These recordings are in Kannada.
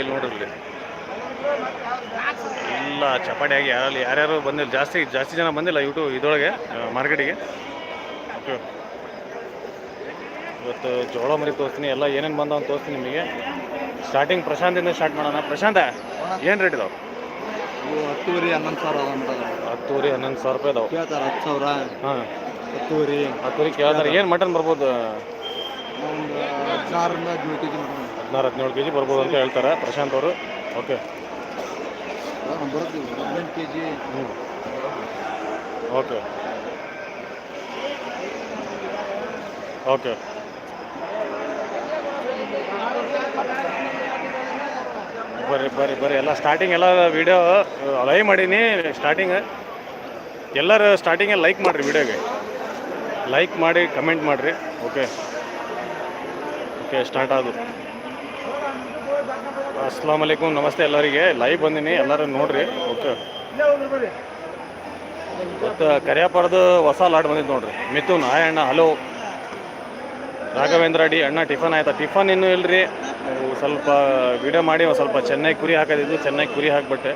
ಇಲ್ಲಿ ನೋಡ್ರಿ ಇಲ್ಲಿ. ಎಲ್ಲ ಚಪಾಟಿಯಾಗಿ ಯಾರಲ್ಲಿ ಯಾರ್ಯಾರು ಬಂದಿಲ್ಲ. ಜಾಸ್ತಿ ಜಾಸ್ತಿ ಜನ ಬಂದಿಲ್ಲ ಯೂಟ್ಯೂಬ್ ಇದೊಳಗೆ ಮಾರ್ಕೆಟಿಗೆ. ಇವತ್ತು ಜೋಳ ಮರಿ ತೋರಿಸ್ತೀನಿ. ಎಲ್ಲ ಏನೇನು ಬಂದ ಅಂತ ತೋರಿಸ್ತೀನಿ ನಿಮಗೆ. ಸ್ಟಾರ್ಟಿಂಗ್ ಪ್ರಶಾಂತಿಂದ ಸ್ಟಾರ್ಟ್ ಮಾಡೋಣ. ಪ್ರಶಾಂತ ಏನು ರೇಟ್ ಇದಾವೆ? ಹತ್ತುವರೆ ಹನ್ನೊಂದು ಸಾವಿರ ಅದ ಹತ್ತೂರಿ ಹನ್ನೊಂದು ಸಾವಿರ ರೂಪಾಯಿ ಇದಾವೆ ಕೇಳ್ತಾರೆ ಹತ್ತು ಸಾವಿರ? ಹಾಂ. ಹತ್ತುವರೆ. ಹತ್ತೂರಿ ಕೇಳ್ತಾರೆ. ಏನು ಮಟನ್ ಬರ್ಬೋದು? ಒಂದು ಹದಿನಾರರಿಂದ ಹದಿನೇಳು ಕೆ ಜಿ ಹದಿನಾರು, ಹದಿನೇಳು ಕೆ ಜಿ ಬರ್ಬೋದು ಅಂತ ಹೇಳ್ತಾರೆ. ಪ್ರಶಾಂತ್ ಅವರು. ಓಕೆ. ಓಕೆ. ಓಕೆ. ಬರ್ರಿ ಬರ್ರಿ ಬರ್ರಿ ಎಲ್ಲ ಸ್ಟಾರ್ಟಿಂಗ್ ಎಲ್ಲ ವಿಡಿಯೋ ಲೈವ್ ಮಾಡೀನಿ. ಸ್ಟಾರ್ಟಿಂಗ್ ಎಲ್ಲರೂ ಸ್ಟಾರ್ಟಿಂಗಲ್ಲಿ ಲೈಕ್ ಮಾಡಿರಿ ವಿಡಿಯೋಗೆ ಲೈಕ್ ಮಾಡಿ ಕಮೆಂಟ್ ಮಾಡಿರಿ. ಓಕೆ ಓಕೆ ಸ್ಟಾರ್ಟ್ ಆದು ಅಸ್ಲಾಂ ಅಲೈಕುಮ್. ನಮಸ್ತೆ ಎಲ್ಲರಿಗೆ. ಲೈವ್ ಬಂದೀನಿ. ಎಲ್ಲರೂ ನೋಡ್ರಿ. ಓಕೆ. ಮತ್ತು ಕರಿಯಾಪುರದು ಹೊಸ ಲಾಡ್ ಬಂದಿದ್ದು ನೋಡ್ರಿ. ಮಿಥುನ್, ಹಾಯ್ ಅಣ್ಣ. ಹಲೋ ರಾಘವೇಂದ್ರ ಅಡಿ, ಅಣ್ಣ, ಟಿಫನ್ ಆಯ್ತಾ? ಟಿಫನ್ ಇನ್ನೂ ಅವು ಸ್ವಲ್ಪ ವಿಡಿಯೋ ಮಾಡಿ, ಒಂದು ಸ್ವಲ್ಪ ಚೆನ್ನಾಗಿ ಕುರಿ ಹಾಕೋದಿದ್ದು ಚೆನ್ನಾಗಿ ಕುರಿ ಹಾಕ್ಬಿಟ್ಟೆ.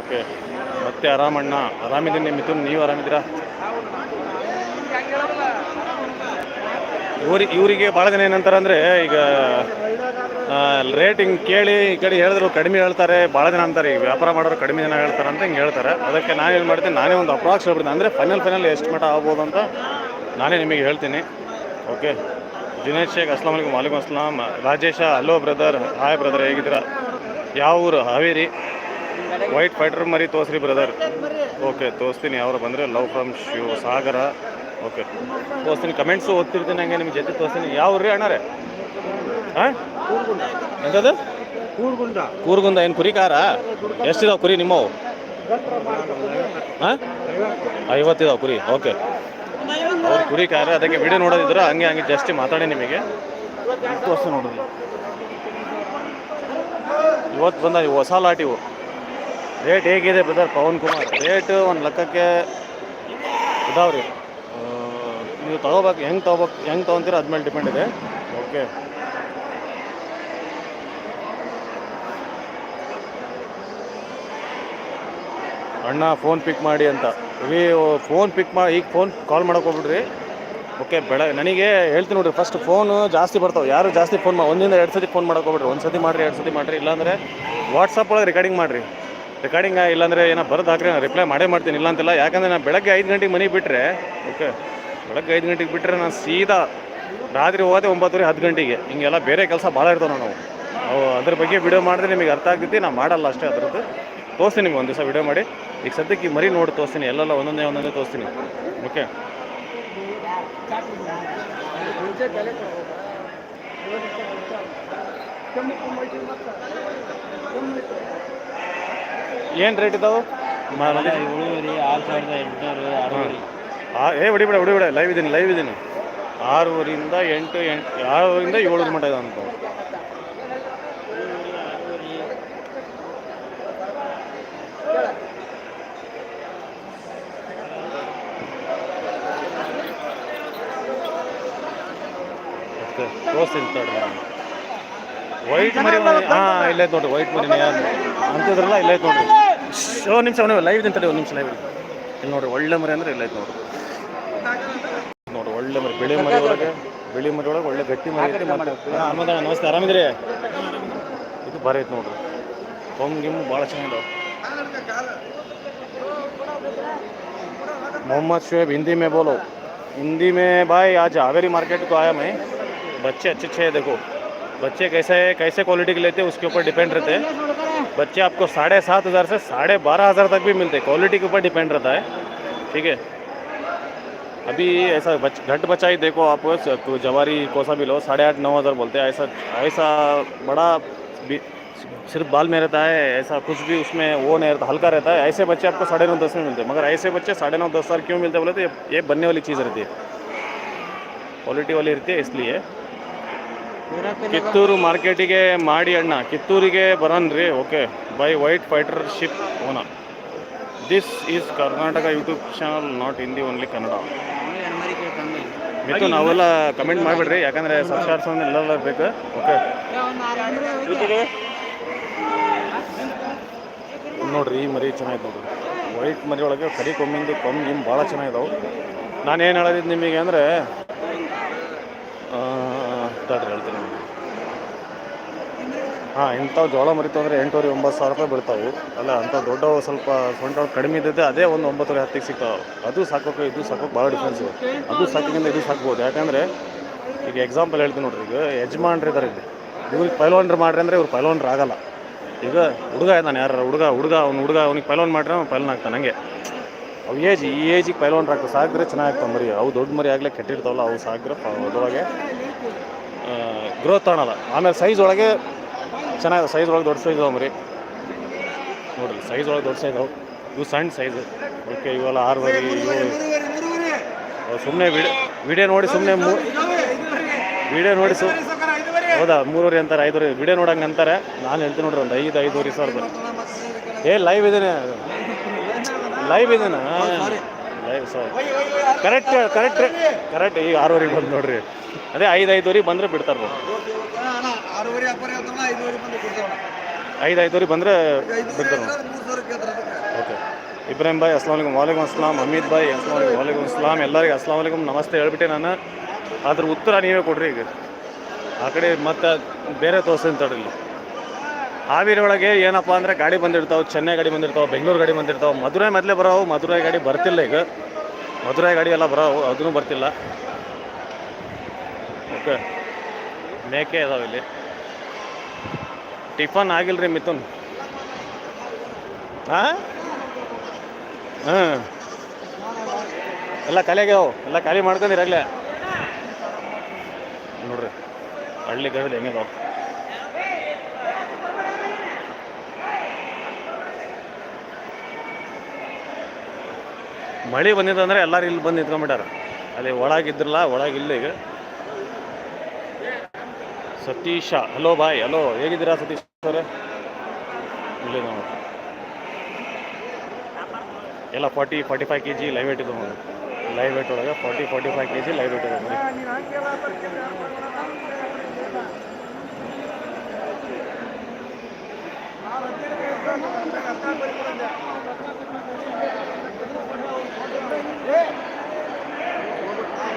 ಓಕೆ. ಮತ್ತೆ ಆರಾಮಣ್ಣ ಆರಾಮಿದ್ದೀನಿ ಮಿಥುನ್. ನೀವು ಆರಾಮಿದ್ದೀರಾ? ಇವ್ರಿ ಇವರಿಗೆ ಭಾಳ ಜನ ಏನಂತಾರೆ ಅಂದರೆ ಈಗ ರೇಟ್ ಹಿಂಗೆ ಕೇಳಿ ಈ ಕಡೆ ಹೇಳಿದ್ರು, ಕಡಿಮೆ ಹೇಳ್ತಾರೆ ಭಾಳ ಜನ ಅಂತಾರೆ ಈಗ ವ್ಯಾಪಾರ ಮಾಡೋರು ಕಡಿಮೆ ಜನ ಹೇಳ್ತಾರೆ ಅಂತ ಹಿಂಗೆ ಹೇಳ್ತಾರೆ. ಅದಕ್ಕೆ ನಾನು ಏನು ಮಾಡ್ತೀನಿ, ನಾನೇ ಒಂದು ಅಪ್ರಾಕ್ಸ್ ಹೇಳ್ಬಿಡ್ತೀನಿ ಅಂದರೆ ಫೈನಲ್ ಫೈನಲ್ ಎಷ್ಟು ಮಟ ಆಗ್ಬೋದು ಅಂತ ನಾನೇ ನಿಮಗೆ ಹೇಳ್ತೀನಿ. ಓಕೆ ದಿನೇಶ್ ಶೇಖ್ ಅಸ್ಲಾಂ ವಲೈಕುಮ್ ವಾಲಿಕಮ್ Assam. Rajesh hello brother hi brother ಹೇಗಿದ್ದೀರಾ? ಯಾವ ಊರು? ಹಾವೇರಿ? ವೈಟ್ ಫೈಟರ್ ಮರಿ ತೋರಿಸ್ರಿ ಬ್ರದರ್ ಓಕೆ ತೋರಿಸ್ತೀನಿ ಯಾವ್ರು ಬಂದರೆ love from Shiva Sagara. Okay ತೋರಿಸ್ತೀನಿ ಕಮೆಂಟ್ಸು ಓದ್ತಿರ್ತೀನಿ ಹಂಗೆ ನಿಮ್ಮ ಜೊತೆ ತೋರಿಸ್ತೀನಿ ಯಾವ ಊರು ರೀ ಅಣ್ಣಾರೆ? ಹಾಂ? ಎಂಥದ್ದು ಕೂರ್ಗುಂದ ಕೂರ್ಗುಂದ ಏನು ಕುರಿ ಕಾರ ಎಷ್ಟಿದಾವೆ ಕುರಿ ನಿಮ್ಮವು? ಹಾಂ? ಐವತ್ತಿದಾವೆ ಕುರಿ ಓಕೆ. ಅವ್ರು ಕುರಿ ಕಾರ ಅದಕ್ಕೆ ವಿಡಿಯೋ ನೋಡೋದಿದ್ರೆ ಹಂಗೆ ಹಂಗೆ ಜಾಸ್ತಿ ಮಾತಾಡಿ ನಿಮಗೆ. ತೋರಿಸ್ತು ನೋಡೋದು ಇವತ್ತು ಬಂದ ಇವು ಹೊಸ ಲಾಟಿವು ಇವು. ರೇಟ್ ಹೇಗಿದೆ ಬ್ರದರ್ ಪವನ್ ಕುಮಾರ್? ರೇಟ್ ಒಂದು ಲೆಕ್ಕಕ್ಕೆ ಇದಾವ್ರಿ. ನೀವು ತಗೋಬೇಕು ಹೆಂಗೆ ತಗೋಬೇಕು ಹೆಂಗೆ ತೊಗೊತೀರ ಅದ್ಮೇಲೆ ಡಿಪೆಂಡ್ ಇದೆ. ಓಕೆ ಅಣ್ಣ ಫೋನ್ ಪಿಕ್ ಮಾಡಿ ಅಂತ. ಇವಿ ಫೋನ್ ಪಿಕ್ ಮಾಡಿ ಈಗ ಫೋನ್ ಕಾಲ್ ಮಾಡೋಕೆ ಹೋಗ್ಬಿಡ್ರಿ. ಓಕೆ ಬೆಳ ನನಗೆ ಹೇಳ್ತೀನಿ ನೋಡ್ರಿ ಫಸ್ಟ್ ಫೋನು ಜಾಸ್ತಿ ಬರ್ತಾವೆ. ಯಾರು ಜಾಸ್ತಿ ಫೋನ್ ಮಾ ಒಂದಿಂದ ಎರಡು ಸತಿ ಫೋನ್ ಮಾಡೋಕೆ ಹೋಗ್ಬಿಡ್ರಿ. ಒಂದು ಸತಿ ಮಾಡಿರಿ, ಎರಡು ಸತಿ ಮಾಡಿರಿ. ಇಲ್ಲಾಂದರೆ ವಾಟ್ಸಪ್ ಒಳಗೆ ರೆಕಾರ್ಡಿಂಗ್ ಮಾಡಿರಿ. ರೆಕಾರ್ಡಿಂಗ್ ಇಲ್ಲಾಂದರೆ ಏನೋ ಬರೋದು ಹಾಕ್ರಿ ನಾನು ರಿಪ್ಲೈ ಮಾಡೇ ಮಾಡ್ತೀನಿ. ಇಲ್ಲ ಅಂತಿಲ್ಲ ಯಾಕಂದರೆ ನಾನು ಬೆಳಗ್ಗೆ ಐದು ಗಂಟೆಗೆ ಮನೆ ಬಿಟ್ಟರೆ ಓಕೆ ಬೆಳಗ್ಗೆ ಐದು ಗಂಟೆಗೆ ಬಿಟ್ಟರೆ ನಾನು ಸೀದಾ ರಾತ್ರಿ ಹೋಗೋದೆ ಒಂಬತ್ತುವರೆ, ಹತ್ತು ಗಂಟೆಗೆ. ಹಿಂಗೆಲ್ಲ ಬೇರೆ ಕೆಲಸ ಭಾಳ ಇರ್ತಾವೆ ನಾವು. ಅವು ಅದ್ರ ಬಗ್ಗೆ ವಿಡಿಯೋ ಮಾಡಿದ್ರೆ ನಿಮಗೆ ಅರ್ಥ ಆಗ್ತೈತಿ. ನಾನು ಮಾಡಲ್ಲ ಅಷ್ಟೇ ಅದರದ್ದು. ತೋರಿಸ್ತೀನಿ ನಿಮ್ಗೆ ಒಂದು ದಿವಸ ವಿಡಿಯೋ ಮಾಡಿ. ಈಗ ಸದ್ಯಕ್ಕೆ ಈ ಮರಿ ನೋಡಿ ತೋರಿಸ್ತೀನಿ ಎಲ್ಲೆಲ್ಲ ಒಂದೊಂದೇ ಒಂದೊಂದೇ ತೋರಿಸ್ತೀನಿ. ಓಕೆ ಏನು ರೇಟ್ ಇದಾವೆ? ಏ ಬಿಡಿ ಬಿಡ ಬಿಡಿ ಬಿಡ. ಲೈವ್ ಇದ್ದೀನಿ ಲೈವ್ ಇದ್ದೀನಿ ಆರೂವರಿಂದ ಎಂಟು ಎಂಟು ಆರೂವರಿಂದ ಏಳೂರು ಮಟ್ಟ ಇದೆ ಅಂತ. ಓಕೆ ತೋರಿಸ್ತೀನಿ ತಡ್ರಿ ನಾನು ವೈಟ್ ಮರಿ ಹಾಂ ಇಲ್ಲೈತೆ ನೋಡ್ರಿ ವೈಟ್ ಮರಿನೇ ಅಂತಿದ್ರಲ್ಲ ಇಲ್ಲೈತೆ ನೋಡ್ರಿ ಓ ನಿಮಿಷ ಅವನು ಲೈವ್ ಇದೆ ತಡಿ ಒಂದು ನಿಮಿಷ ಲೈವ್ ಇಲ್ಲಿ ನೋಡ್ರಿ ಒಳ್ಳೆ ಮರಿ ಅಂದ್ರೆ ಇಲ್ಲೈತೆ ನೋಡ್ರಿ ನೋಡ್ರಿ ಒಳ್ಳೆ ಮರಿ ಬಿಳಿ ಮರಿ ಒಳಗೆ ಬಿಳಿ ಮರಿ ಒಳಗೆ ಒಳ್ಳೆ ಗಟ್ಟಿ ಮರಿ ಐತಿ ಮತ್ತೆ ಹಾಂ ಹನುಮಂತ ನಮಸ್ತೆ ಆರಾಮಿದ್ರಿ ಇದು ಭಾರಿ ಐತೆ ನೋಡ್ರಿ ಹೊಂಗ್ ಗಿಮ್ಮು ಭಾಳ ಚೆನ್ನಾಗಿದಾವೆ मोहम्मद शुएब हिंदी में बोलो हिंदी में भाई आज हावेरी मार्केट को आया मैं बच्चे अच्छे अच्छे हैं देखो। बच्चे कैसे कैसे क्वालिटी के लेते हैं उसके ऊपर डिपेंड रहते हैं। बच्चे आपको साढ़े सात हज़ार से साढ़े बारह हज़ार तक भी मिलते हैं। क्वालिटी के ऊपर डिपेंड रहता है। ठीक है? अभी ऐसा बच घट बचाई देखो आपको तो जवारी कोसा भी लो साढ़े आठ नौ हज़ार बोलते हैं ऐसा ऐसा बड़ा सिर्फ़ बाल में रहता है ऐसा कुछ भी उसमें वो नहीं रहता हल्का रहता है। ऐसे बच्चे आपको साढ़े नौ दस में मिलते हैं। मगर ऐसे बच्चे साढ़े नौ दस हज़ार क्यों मिलते बोले तो ये, ये बनने वाली चीज़ रहती है। क्वालिटी वाली रहती है इसलिए। ಕಿತ್ತೂರು ಮಾರ್ಕೆಟಿಗೆ ಮಾಡಿ ಅಣ್ಣ. ಕಿತ್ತೂರಿಗೆ ಬರೋನ್ರಿ, okay. Bye white fighter ship ಓನ this is Karnataka YouTube channel not Hindi only Kannada Mithun ನಾವೆಲ್ಲ ಕಮೆಂಟ್ ಮಾಡಿಬಿಡ್ರಿ, ಯಾಕಂದರೆ ಸಬ್ಸ್ಕ್ರೈಬ್ಸ್ ಎಲ್ಲ ಬೇಕು, ಓಕೆ. ನೋಡ್ರಿ, ಈ ಮರಿ ಚೆನ್ನಾಗಿದೆ ನೋಡ್ರಿ. ವೈಟ್ ಮರಿ ಒಳಗೆ ಕರಿ, ಕೊಮ್ಮಿಂದು ಕೊಮ್ಮು ಭಾಳ ಚೆನ್ನಾಗಿದಾವೆ ನಾನು ಏನು ಹೇಳೋದಿದ್ದು ನಿಮಗೆ ಅಂದರೆ ತಡ್ರಿ ಹೇಳ್ತೀನಿ ನಿಮಗೆ ಹಾಂ, ಇಂಥವು ಜೋಳ ಮರಿತು ಅಂದರೆ ಎಂಟೂವರೆ, ಒಂಬತ್ತು ಸಾವಿರ ರೂಪಾಯಿ ಬೀಳ್ತಾವೆ. ಅಲ್ಲ ಅಂಥ ದೊಡ್ಡ ಸ್ವಲ್ಪ ಸೊಂಟ ಕಡಿಮೆ ಇದ್ದದ್ದೆ ಅದೇ ಒಂದು ಒಂಬತ್ತುವರೆ ಹತ್ತಿಗೆ ಸಿಗ್ತಾವೆ. ಅದು ಸಾಕೋಕೆ, ಇದು ಸಾಕೋಕೆ ಭಾಳ ಡಿಫ್ರೆನ್ಸ್ ಅದು ಸಾಕಿನಿಂದ ಇದು ಸಾಕ್ಬೋದು. ಯಾಕಂದರೆ, ಈಗ ಎಕ್ಸಾಂಪಲ್ ಹೇಳ್ತೀನಿ ನೋಡ್ರಿ, ಈಗ ಯಜಮಾನ್ರು ಇದ್ದಾರೆ ಇಲ್ಲಿ. ಇವ್ರಿಗೆ ಪೈಲೋನ್ರು ಮಾಡ್ರಿ ಅಂದರೆ ಇವ್ರು ಪೈಲ್ವಾನ್ರು ಆಗಲ್ಲ. ಈಗ ಹುಡುಗ ನಾನು ಯಾರು ಹುಡುಗ ಹುಡುಗ, ಅವ್ನು ಹುಡುಗ, ಅವ್ನಿಗೆ ಪೈಲೋನ್ ಮಾಡ್ರೆ ಅವ್ನು ಪೈಲೋನ್ ಆಗ್ತಾನೆ, ಹಂಗೆ. ಅವು ಏಜ್ ಈ ಏಜಿಗೆ ಪೈಲೋನ್ ಆಗ್ತದೆ ಸಾಕಿದ್ರೆ ಚೆನ್ನಾಗಿ ಮರಿ. ಅವು ದೊಡ್ಡ ಮರಿ ಆಗಲೇ ಕೆಟ್ಟಿರ್ತಾವಲ್ಲ, ಅವು ಸಾಕಿದ್ರೆ ಅದರೊಳಗೆ ಗ್ರೋತ್ ಕಾಣಲ್ಲ ಆಮೇಲೆ ಸೈಜ್ ಒಳಗೆ ಚೆನ್ನಾಗಿದೆ ಸೈಜ್ ಒಳಗೆ ದೊಡ್ಡ ಸೈಜ್ ಅವ್ರಿ ನೋಡ್ರಿ ಸೈಜ್ ಒಳಗೆ ದೊಡ್ಡ ಸೈಜ್ ಇವು ಸಣ್ಣ ಸೈಜ್ ಓಕೆ ಇವೆಲ್ಲ ಆರುವರೆ ಸುಮ್ಮನೆ ವಿಡಿಯೋ ವಿಡಿಯೋ ನೋಡಿ ಸುಮ್ಮನೆ ವಿಡಿಯೋ ನೋಡಿ ಸು, ಹೌದಾ, ಮೂರುವರೆ ಅಂತಾರೆ, ಐದುವರೆ. ವಿಡಿಯೋ ನೋಡಂಗೆ ಅಂತಾರೆ. ನಾನು ಹೇಳ್ತೀನಿ ನೋಡ್ರಿ, ಒಂದು ಐದು, ಐದುವರೆ ಸಾವಿರದ ಏ ಲೈವ್ ಇದೇನೆ. ಲೈವ್ ಇದೇನಾ? Live sir correct correct correct ಈಗ ಆರೂವರೆಗೆ ಬಂದು ನೋಡ್ರಿ. ಅದೇ ಐದು, ಐದುವರೆಗೆ ಬಂದರೆ ಬಿಡ್ತಾರೆ ಐದುವರೆ ಬಂದು ಕೊಡ್ತಾವಣ ಐದು ಐದುವರೆಗೆ ಬಂದರೆ ಬಿಡ್ತಾರೆ ಓಕೆ. ಇಬ್ರಾಹಿಂ ಭಾಯ್ ಅಸ್ಲಾಂ ವಲೈಕುಮ್ ವಾಲೇಕುಮ್ ಅಸ್ಲಾಂ. ಹಮೀದ್ ಭಾಯ್ ಅಸ್ಲಾಂ ವಲೈಕುಮ್ ವಾಲೇಕುಮ್ ಅಸ್ಲಾಂ. ಎಲ್ಲರಿಗೆ ಅಸ್ಲಾಂ ವಲೈಕುಮ್ ನಮಸ್ತೆ ಹೇಳ್ಬಿಟ್ಟೆ ನಾನು. ಅದ್ರ ಉತ್ತರ ನೀವೇ ಕೊಡ್ರಿ ಈಗ. ಆ ಕಡೆ ಮತ್ತೆ ಬೇರೆ ತೋರಿಸ್ತೀನಿ ತಡಿಲ್ಲ ಇಲ್ಲಿ. ಹಾವೇರಿ ಒಳಗೆ ಏನಪ್ಪ ಅಂದರೆ ಗಾಡಿ ಬಂದಿರ್ತಾವೆ ಚೆನ್ನೈ ಗಾಡಿ ಬಂದಿರ್ತಾವೆ ಬೆಂಗಳೂರು ಗಾಡಿ ಬಂದಿರ್ತಾವೆ. ಮಧುರೈ ಮೊದಲೇ ಬರೋವು. ಮಧುರೈ ಗಾಡಿ ಬರ್ತಿಲ್ಲ ಈಗ. ಮಧುರೈ ಗಾಡಿ ಎಲ್ಲ ಬರೋವು. ಅದೂ ಬರ್ತಿಲ್ಲ. ಓಕೆ. ಮೇಕೆ ಇದಾವೆ ಇಲ್ಲಿ. ಟಿಫನ್ ಆಗಿಲ್ರಿ ಮಿಥುನ್. ಹಾಂ ಹಾಂ ಎಲ್ಲ ಖಾಲಿಯಾಗ್ಯಾವು ಎಲ್ಲ ಖಾಲಿ ಮಾಡ್ಕೊಂಡಿರಾಗಲೇ ನೋಡ್ರಿ, ಹಳ್ಳಿ ಕಡೆ ಹೆಂಗ ಮಳೆ ಬಂದಿದ್ದಂದ್ರೆ ಎಲ್ಲರೂ ಇಲ್ಲಿ ಬಂದು ನಿಂತ್ಕೊಂಡ್ಬಿಟ್ಟಾರ. ಅಲ್ಲಿ ಒಳಗಿದ್ರಲ್ಲ ಒಳಗಿಲ್ಲ ಈಗ. ಸತೀಶ ಹಲೋ ಬಾಯ್ ಹಲೋ ಹೇಗಿದ್ದೀರಾ ಸತೀಶ್ ಅವರೇ? ಇಲ್ಲಿ ಎಲ್ಲ forty forty five K G live weight ಇದು ನೋಡಿ ಲೈವ್ ವೇಟ್ ಒಳಗೆ forty forty five K G live weight ಇದೆ ನೋಡಿ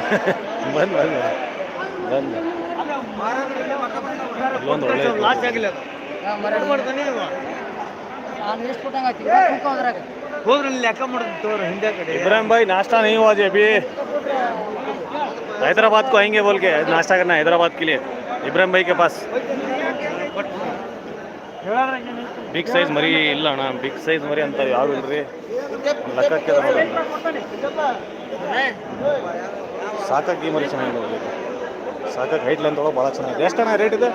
ಬಂದ್ ಬಂದ್ ಬಂದ್. ಇಲ್ಲೊಂದು ಒಳ್ಳೆ ಲಾಸ್ಟ್ ಆಗಿಲ್ಲ ಅದು ನಾನು ಎಷ್ಟು ಕೊಟ್ಟಂಗೆ ಆಯ್ತು ತೂಕ ಅದ್ರಾಗ ಹೋದ್ರೆ ಇಲ್ಲಿ ಲೆಕ್ಕ ಮಾಡೋದು ತೋರ ಹಿಂದೆ ಕಡೆ इब्राहिम भाई नाश्ता नहीं हुआ जी अभी हैदराबाद को आएंगे बोल के नाश्ता करना है हैदराबाद के लिए इब्राहिम भाई के पास ಬಿಗ್ ಸೈಜ್ ಮರಿ ಇಲ್ಲ ಅಣ್ಣ ಬಿಗ್ ಸೈಜ್ ಮರಿ ಅಂತ ಯಾವ ಇಲ್ರಿ ಲೆಕ್ಕಕ್ಕೆ ಅದ ನೋಡಲ್ಲ ಸಾಕಕ್ಕೆ ಈ ಮರಿ ಚೆನ್ನಾಗಿದೆ ಸಾಕಕ್ಕೆ ಹೈಟ್ ಲೆಂತ್ ಒಳಗೆ ಭಾಳ ಚೆನ್ನಾಗಿದೆ. ಅಣ್ಣ ರೇಟ್ ಇದೆ?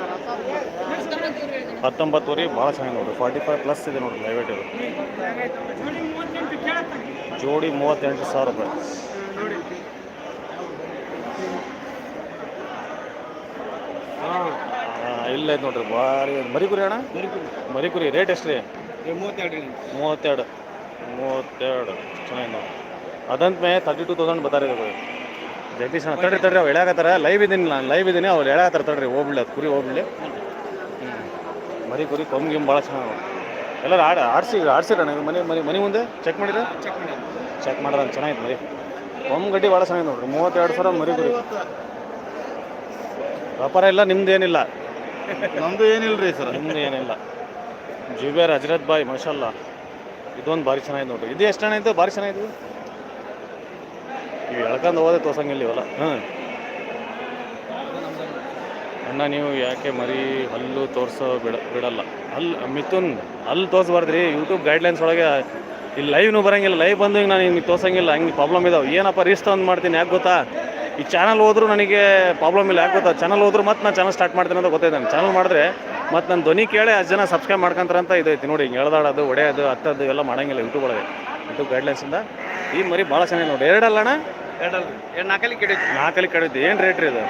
ಹತ್ತೊಂಬತ್ತುವರೆ ಭಾಳ ಚೆನ್ನಾಗಿ ನೋಡಿರಿ. ಫಾರ್ಟಿ ಫೈವ್ ಪ್ಲಸ್ ಇದೆ ನೋಡಿರಿ ಲೈವ್ ಇದು. ಜೋಡಿ ಮೂವತ್ತೆಂಟು ಸಾವಿರ ರೂಪಾಯಿ. ಆ, ಇಲ್ಲ ಐತೆ ನೋಡ್ರಿ ಭಾರಿ ಮರಿಕುರಿ ಅಣ್ಣ? ಮರಿಕುರಿ. ರೇಟ್ ಎಷ್ಟು ರೀ? ಮೂವತ್ತೆರಡು ಮೂವತ್ತೆರಡು. ಮೂವತ್ತೆರಡು. ಚೆನ್ನಾಗಿ ನೋಡಿ ಅದಂತ ಮೇ ತರ್ಟಿ ಟೂ ತೌಸಂಡ್ ಬರ್ತಾರೆ ಇದು ಜಗದೀಶ್ ಅಣ್ಣ ತಡ್ರಿ ತಡ್ರಿ ಅವ್ರು ಹೇಳಾಕತ್ತಾರ ಲೈವ್ ಇದ್ದೀನಿ ನಾನು ಲೈವ್ ಇದ್ದೀನಿ ಅವ್ರು ಹೇಳಾಕತ್ತಾರ ತಡ್ರಿ ಹೋಗ್ಬಿಡಿ ಅದು ಕುರಿ ಹೋಗ್ಬಿಡಿ ಮರಿ ಕುರಿ ಕೊಮ್ ಗಿಮ್ ಭಾಳ ಚೆನ್ನಾಗಿ ಎಲ್ಲರೂ ಆಡ ಆಡಿಸಿ ಆಡ್ಸಿರಣ್ಣ ಮನೆ ಮನೆ ಮನೆ ಮುಂದೆ? ಚೆಕ್ ಮಾಡಿದ್ರೆ ಚೆಕ್ ಮಾಡಿ ಚೆಕ್ ಮಾಡಿದ್ರೆ ಚೆನ್ನಾಗಿತ್ತು ಮರಿ. ಕೊಮ್ ಗಡ್ಡಿ ಭಾಳ ಚೆನ್ನಾಗಿ ನೋಡ್ರಿ. ಮೂವತ್ತೆರಡು ಸಾವಿರ ಮರಿ ಕುರಿ. ವ್ಯಾಪಾರ ಇಲ್ಲ ನಿಮ್ದು ಏನಿಲ್ಲ? ನಮ್ದು ರೀ ಸರ್. ನಿಮ್ದು ಏನಿಲ್ಲ. ಜುಬೇರ್ ಹಜರತ್ ಬಾಯ್ ಮಾಷಲ್ಲ ಇದೊಂದು ಭಾರಿ ಚೆನ್ನಾಗಿದೆ ನೋಡ್ರಿ. ಇದು ಎಷ್ಟು ಹಣ ಇತ್ತು ಭಾರಿ ಚೆನ್ನಾಗಿದೆ ಇವು ಎಳ್ಕೊಂಡು ಹೋದೆ ತೋರ್ಸಂಗಿಲ್ಲ ಇವಲ್ಲ ಹಾಂ. ಅಣ್ಣ ನೀವು ಯಾಕೆ ಮರಿ ಹಲ್ಲು ತೋರಿಸೋ ಬಿಡ ಬಿಡಲ್ಲ? ಅಲ್ಲಿ ಮಿಥುನ್ ಹಲ್ಲು ತೋರಿಸ್ಬಾರ್ದ್ರಿ. ಯೂಟ್ಯೂಬ್ ಗೈಡ್ಲೈನ್ಸ್ ಒಳಗೆ ಇಲ್ಲಿ ಲೈವ್ನು ಬರಂಗಿಲ್ಲ. ಲೈವ್ ಬಂದು ಹಿಂಗೆ ನಾನು ಹಿಂಗೆ ತೋರ್ಸಂಗಿಲ್ಲ. ಹಂಗೆ ಪ್ರಾಬ್ಲಮ್ ಇದಾವೆ. ಏನಪ್ಪ ರೀಸ್ ಒಂದು ಮಾಡ್ತೀನಿ? ಯಾಕೆ ಗೊತ್ತಾ? ಈ ಚಾನಲ್ ಹೋದ್ರೂ ನನಗೆ ಪ್ರಾಬ್ಲಮ್ ಇಲ್ಲ. ಯಾಕೆ ಗೊತ್ತಾ? ಚಾನಲ್ ಹೋದ್ರೂ ಮತ್ತೆ ನಾನು ಚಾನಲ್ ಸ್ಟಾರ್ಟ್ ಮಾಡ್ತೀನಿ ಅಂತ ಗೊತ್ತಾಯ್ತು ನಾನು ಚಾನಲ್ ಮಾಡಿದ್ರೆ ಮತ್ತು ನನ್ನ ಧ್ವನಿ ಕೇಳಿ ಅಷ್ಟು ಜನ ಸಬ್ಸ್ಕ್ರೈಬ್ ಮಾಡ್ಕೊಂತಾರೆ ಅಂತ ಇದೈತಿ. ನೋಡಿ ಹಿಂಗೆ ಎಳ್ದಾಡೋದು ಒಡೆಯೋದು ಹತ್ತದ್ದು ಎಲ್ಲ ಮಾಡೋಂಗಿಲ್ಲ ಯೂಟ್ಯೂಬ್ ಒಳಗೆ. ಯೂಟ್ಯೂಬ್ ಗೈಡ್ಲೈನ್ಸಿಂದ ಈ ಮರಿ ಭಾಳ ಚೆನ್ನಾಗಿ ನೋಡಿ. ಎರಡಲ್ಲಣ್ಣ? ಎರಡಲ್ರಿ ಎರಡು ನಾಲ್ಕಲ್ಲಿ ಕೆಡೈತಿ ನಾಲ್ಕಲ್ಲಿ ಕಡಿದ್ದು ಏನು ರೇಟ್ ರೀ ಇದು?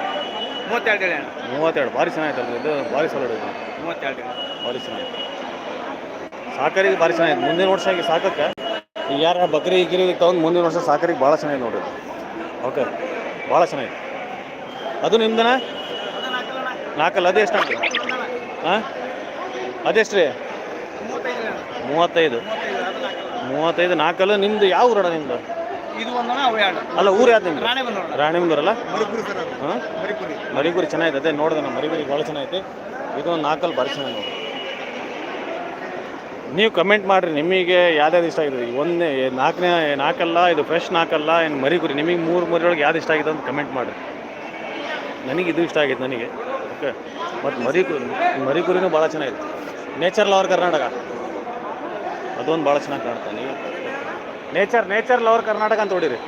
ಮೂವತ್ತೆರಡು ಹೇಳಿ ಮೂವತ್ತೆರಡು. ಭಾರಿ ಚೆನ್ನಾಗಿತ್ತಲ್ಲ ಇದು ಭಾರಿ ಸಲ ಇದು. ಮೂವತ್ತೆರಡು ಭಾರಿ ಚೆನ್ನಾಗಿತ್ತು. ಸಾಕರಿಗೆ ಭಾರಿ ಚೆನ್ನಾಗಿತ್ತು. ಮುಂದಿನ ವರ್ಷ ಆಗಿ ಸಾಕಕ್ಕೆ. ಈಗ ಯಾರ ಬಕರಿ ಗಿರಿ ತೊಗೊಂಡು ಮುಂದಿನ ವರ್ಷ ಸಾಕರಿಗೆ ಭಾಳ ಚೆನ್ನಾಗಿದೆ ನೋಡ್ರಿ ಓಕೆ ಭಾಳ ಚೆನ್ನಾಗಿದೆ ಅದು ನಿಮ್ದನ? ನಾಲ್ಕಲ್ಲ. ಅದು ಎಷ್ಟು ಆಗ್ತದೆ? ಹಾಂ ಅದೆಷ್ಟು ರೀ? ಮೂವತ್ತೈದು ಮೂವತ್ತೈದು. ನಾಲ್ಕಲ್ಲ. ನಿಮ್ದು ಯಾವ ಊರಣ ನಿಮ್ದು? ಇದು ಒಂದಣ ಅವು ಎರಡು ಅಲ್ಲ ಊರು ಯಾವ್ದು ನಿಮ್ದು? ರಾಣೆ ಬಂದೋಣ ಹಾಂ ಮರಿಪುರಿ ಮರಿಗುರಿ ಚೆನ್ನಾಗಿದೆ. ಅದೇ ನೋಡಿದೆ ನಾನು ಮರಿಗುರಿ ಭಾಳ ಚೆನ್ನಾಗೈತೆ. ಇದು ಒಂದು ನಾಲ್ಕಲ್ಲಿ ಭಾರಿ ಚೆನ್ನಾಗಿ ನೋಡಿ. ನೀವು ಕಮೆಂಟ್ ಮಾಡಿರಿ ನಿಮಗೆ ಯಾವ್ದು ಇಷ್ಟ ಆಗಿದೆ? ಈಗ ಒಂದನೇ ನಾಲ್ಕನೇ ನಾಲ್ಕಲ್ಲ ಇದು ಫ್ರೆಶ್ ನಾಲ್ಕಲ್ಲ ಏನು ಮರಿಗುರಿ ನಿಮಗೆ ಮೂರು ಮರಿಯೊಳಗೆ ಯಾವ್ದು ಇಷ್ಟ ಆಗಿದೆ ಅಂತ ಕಮೆಂಟ್ ಮಾಡಿರಿ. ನನಗೆ ಇದು ಇಷ್ಟ ಆಗಿತ್ತು ನನಗೆ. ಓಕೆ ಮತ್ತು ಮರಿಗುರಿ ಮರಿಗುರಿನೂ ಭಾಳ ಚೆನ್ನಾಗಿತ್ತು ನೇಚರ್ ಲವರ್ ಕರ್ನಾಟಕ. ಅದೊಂದು ಭಾಳ ಚೆನ್ನಾಗಿ ಕಾಣ್ತಾನೆ ನೀವು ನೇಚರ್ ನೇಚರ್ ಲವರ್ ಕರ್ನಾಟಕ ಅಂತ ಹೊಡಿರಿ.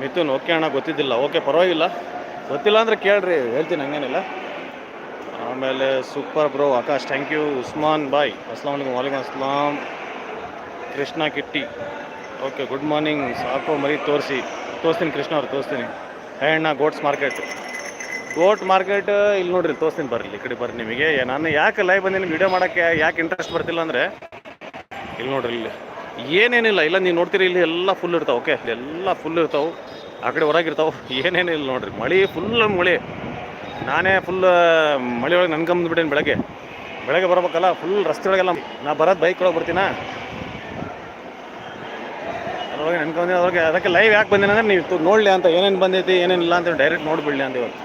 ಮಿಥುನ್ ಓಕೆ ಅಣ್ಣ, ಗೊತ್ತಿದ್ದಿಲ್ಲ. ಓಕೆ ಪರವಾಗಿಲ್ಲ. ಗೊತ್ತಿಲ್ಲ ಅಂದರೆ ಕೇಳ್ರಿ, ಹೇಳ್ತೀನಿ, ಹಂಗೇನಿಲ್ಲ. ಆಮೇಲೆ super bro Akash thank you Usman bhai Assam ವಲಿಕಮ್ ವಾಲಿಕಮ್ Assam Krishna Kitti. Okay good morning ಸಾಕು, ಮರಿ ತೋರಿಸಿ. ತೋರಿಸ್ತೀನಿ ಕೃಷ್ಣ ಅವ್ರು, ತೋರಿಸ್ತೀನಿ. ಅಣ್ಣ ಗೋಟ್ಸ್ ಮಾರ್ಕೆಟ್ ಗೋಟ್ ಮಾರ್ಕೆಟ್ ಇಲ್ಲಿ ನೋಡ್ರಿ, ತೋರಿಸ್ತೀನಿ ಬರ್ರಿ, ಈ ಕಡೆ ಬರ್ರಿ ನಿಮಗೆ. ನಾನು ಯಾಕೆ ಲೈವ್ ಬಂದಿನಿ ವಿಡಿಯೋ ಮಾಡೋಕ್ಕೆ ಯಾಕೆ ಇಂಟ್ರೆಸ್ಟ್ ಬರ್ತಿಲ್ಲ ಅಂದರೆ ಇಲ್ಲಿ ನೋಡ್ರಿ, ಇಲ್ಲಿ. ಏನೇನಿಲ್ಲ, ಇಲ್ಲ, ನೀವು ನೋಡ್ತೀರಿ, ಇಲ್ಲಿ ಎಲ್ಲ ಫುಲ್ ಇರ್ತಾವೆ ಓಕೆ ಎಲ್ಲ ಫುಲ್ ಇರ್ತಾವೆ, ಆ ಕಡೆ ಹೊರಗಿರ್ತಾವೆ ಏನೇನಿಲ್ಲ ನೋಡ್ರಿ. ಮಳೆ ಫುಲ್ ಮಳೆ. ನಾನೇ ಫುಲ್ ಮಳೆ ಒಳಗೆ ನನ್ಕೊಂಬಂದ್ಬಿಟ್ಟೇನು ಬೆಳಗ್ಗೆ. ಬೆಳಗ್ಗೆ ಬರ್ಬೇಕಲ್ಲ ಫುಲ್ ರಸ್ತೆ ಒಳಗೆಲ್ಲ ನಾ ಬರೋದು ಬೈಕ್ ಒಳಗೆ ಬರ್ತೀನಾ? ಅದ್ರೊಳಗೆ ನನ್ಕೊಂಡಿ ಅದ್ರೊಳಗೆ, ಅದಕ್ಕೆ ಲೈವ್ ಯಾಕೆ ಬಂದಿನ ಅಂದ್ರೆ ನೀವು ನೋಡಲಿ ಅಂತ, ಏನೇನು ಬಂದೈತಿ ಏನೇನಿಲ್ಲ ಅಂತ ಡೈರೆಕ್ಟ್ ನೋಡ್ಬಿಡ್ಲಿ ಅಂತ ಇವತ್ತು